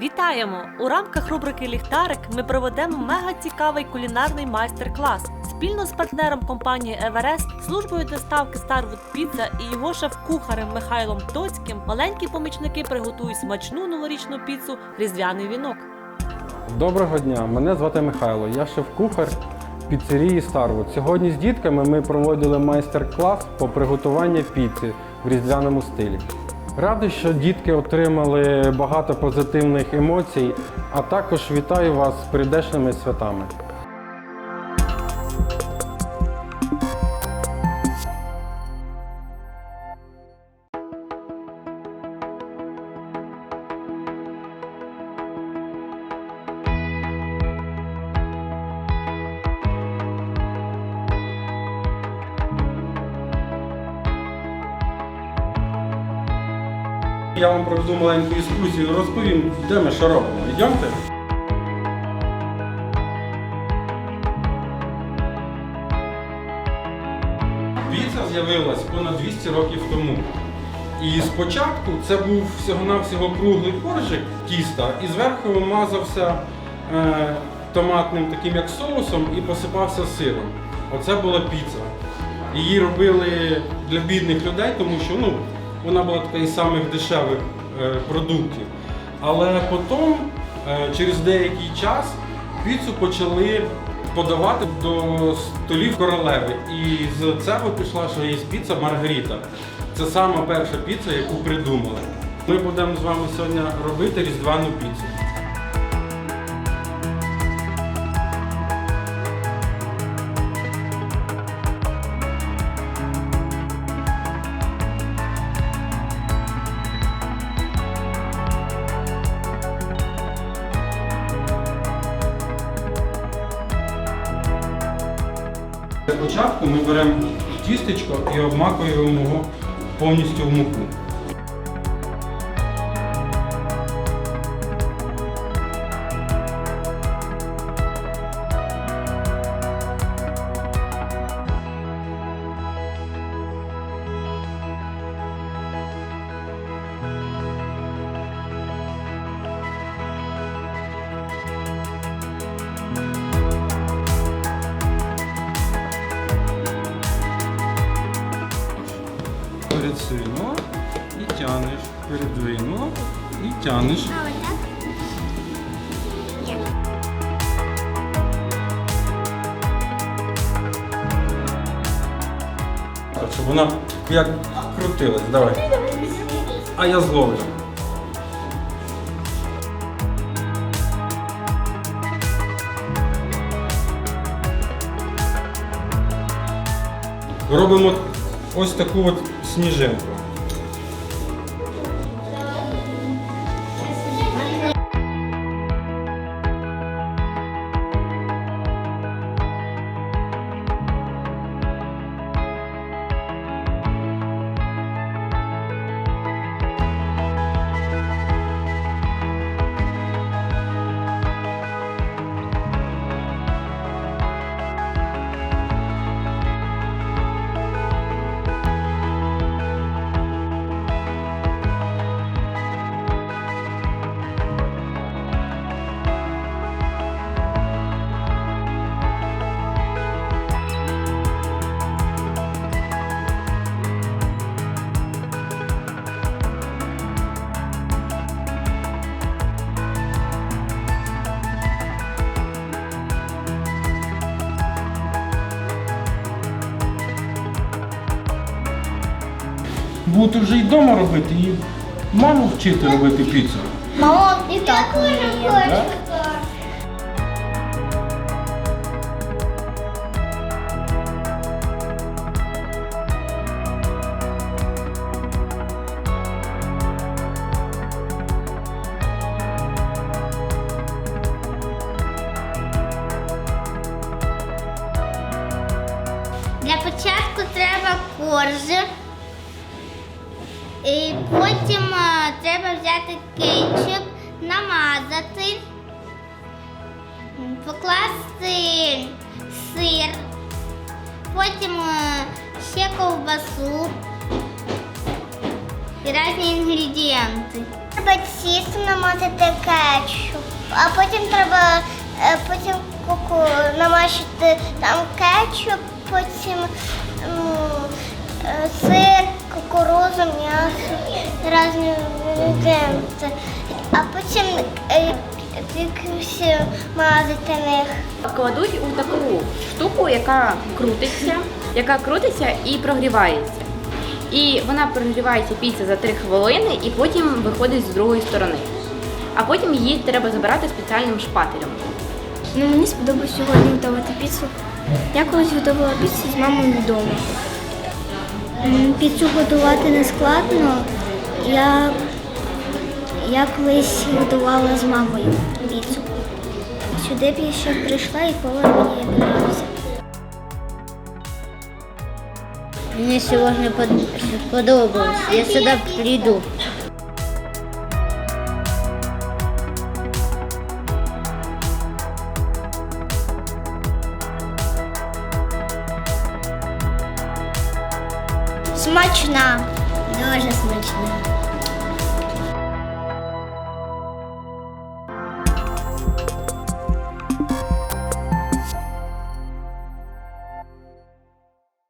Вітаємо! У рамках рубрики Ліхтарик ми проведемо мега цікавий кулінарний майстер-клас. Спільно з партнером компанії Еверест, службою доставки Starwood Pizza і його шеф-кухарем Михайлом Тоцьким маленькі помічники приготують смачну новорічну піцу Різдвяний вінок. Доброго дня, мене звати Михайло. Я шеф-кухар піцерії Starwood. Сьогодні з дітками ми проводили майстер-клас по приготуванню піци в різдвяному стилі. Радий, що дітки отримали багато позитивних емоцій, а також вітаю вас з прийдешними святами. Я вам проведу маленьку екскурсію, розповім, де ми що робимо. Йдемте? Піца з'явилась понад 200 років тому. І спочатку це був всього-навсього круглий коржик тіста і зверху мазався е, томатним таким як соусом і посипався сиром. Оце була піца. Її робили для бідних людей, тому що ну, вона була така із самих дешевих е, продуктів. Але потім, е, через деякий час, піцу почали подавати до столів королеви. І з цього пішла, що є піца Маргарита. Це сама перша піца, яку придумали. Ми будемо з вами сьогодні робити різдвяну піцу. Спочатку ми беремо тістечко і обмакуємо його повністю в муку. Тянеш. Передвинула і тянеш. Так, щоб вона як крутилась. Давай. А я зловлю. Робимо ось таку от сніжинку. Будете вже й вдома робити і маму вчити робити піцу. Мама і так вміє. Так? Для початку треба корж. І потім е, треба взяти кетчуп, намазати, покласти сир, потім е, ще ковбасу і різні інгредієнти. треба тісто намазати кетчуп, а потім треба е, потім куку намащити там кетчуп, потім сир, кукурузу, м'ясо, різні інгредієнти. А потім е, мазати них. Кладуть у таку штуку, яка крутиться, яка крутиться і прогрівається. І вона прогрівається піца за 3 хвилини і потім виходить з другої сторони. А потім її треба забирати спеціальним шпателем. Ну, мені сподобалось сьогодні готувати піцу. Я колись готувала піцу з мамою вдома. Піцу готувати не складно. Я, я колись готувала з мамою піцу. Сюди б я ще прийшла і повар мені подобався. Мені сьогодні под- подобалось. Я Смачна. Дуже смачна.